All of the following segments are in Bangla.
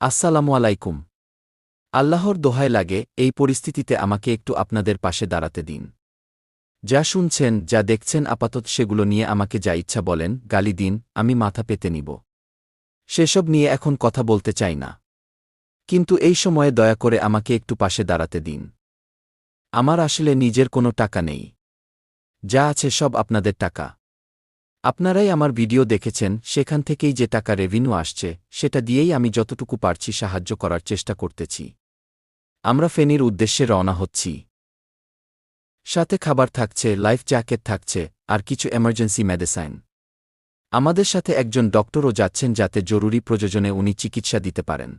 আসসালামু আলাইকুম। আল্লাহর দোহায় লাগে, এই পরিস্থিতিতে আমাকে একটু আপনাদের পাশে দাঁড়াতে দিন। যা শুনছেন, যা দেখছেন, আপাতত সেগুলো নিয়ে আমাকে যা ইচ্ছা বলেন, গালি দিন, আমি মাথা পেতে নিব। সেসব নিয়ে এখন কথা বলতে চাই না। কিন্তু এই সময়ে দয়া করে আমাকে একটু পাশে দাঁড়াতে দিন। আমার আসলে নিজের কোনো টাকা নেই। যা আছে সব আপনাদের টাকা। আপনারাই আমার ভিডিও দেখেছেন, সেখান থেকেই যে টাকা রেভিনিউ আসছে, সেটা দিয়েই আমি যতটুকু পারছি সাহায্য করার চেষ্টা করতেছি। আমরা ফেনীর উদ্দেশ্যে রওনা হচ্ছি। সাথে খাবার থাকছে লাইফ জ্যাকেট থাকছে, আর কিছু এমার্জেন্সি মেডিসাইন আমাদের সাথে একজন ডক্টরও যাচ্ছেন যাতে জরুরি প্রয়োজনে উনি চিকিৎসা দিতে পারেন।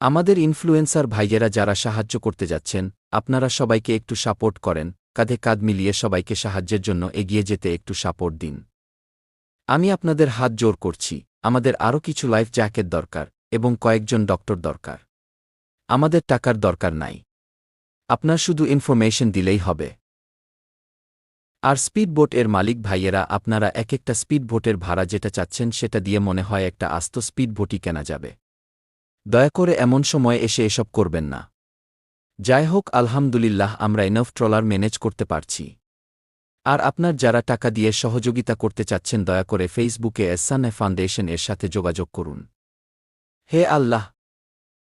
আমাদের ইনফ্লুয়েন্সার ভাইয়েরা যারা সাহায্য করতে যাচ্ছেন, আপনারা সবাইকে একটু সাপোর্ট করেন, কাঁধে কাঁধ মিলিয়ে সবাইকে সাহায্যের জন্য এগিয়ে যেতে একটু সাপোর্ট দিন। আমি আপনাদের হাত জোর করছি, আমাদের আরও কিছু লাইফ জ্যাকেট দরকার এবং কয়েকজন ডক্টর দরকার। আমাদের টাকার দরকার নাই। আপনার শুধু ইনফরমেশন দিলেই হবে। আর স্পিডবোট এর মালিক ভাইয়েরা, আপনারা এক একটা স্পিডবোটের ভাড়া যেটা চাচ্ছেন সেটা দিয়ে মনে হয় একটা আস্ত স্পিডবোটই কেনা যাবে। দয়া করে এমন সময় এসে এসব করবেন না। যাই হোক, আলহামদুলিল্লাহ, আমরা এনফ ট্রলার ম্যানেজ করতে পারছি। আর আপনার যারা টাকা দিয়ে সহযোগিতা করতে চাচ্ছেন, দয়া করে ফেসবুকে এসানে ফাউন্ডেশন এর সাথে যোগাযোগ করুন। হে আল্লাহ!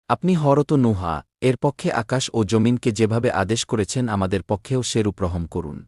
আপনি হরত নুহা, এর পক্ষে আকাশ ও জমিনকে যেভাবে আদেশ করেছেন, আমাদের পক্ষেও সেরূপ রহম করুন।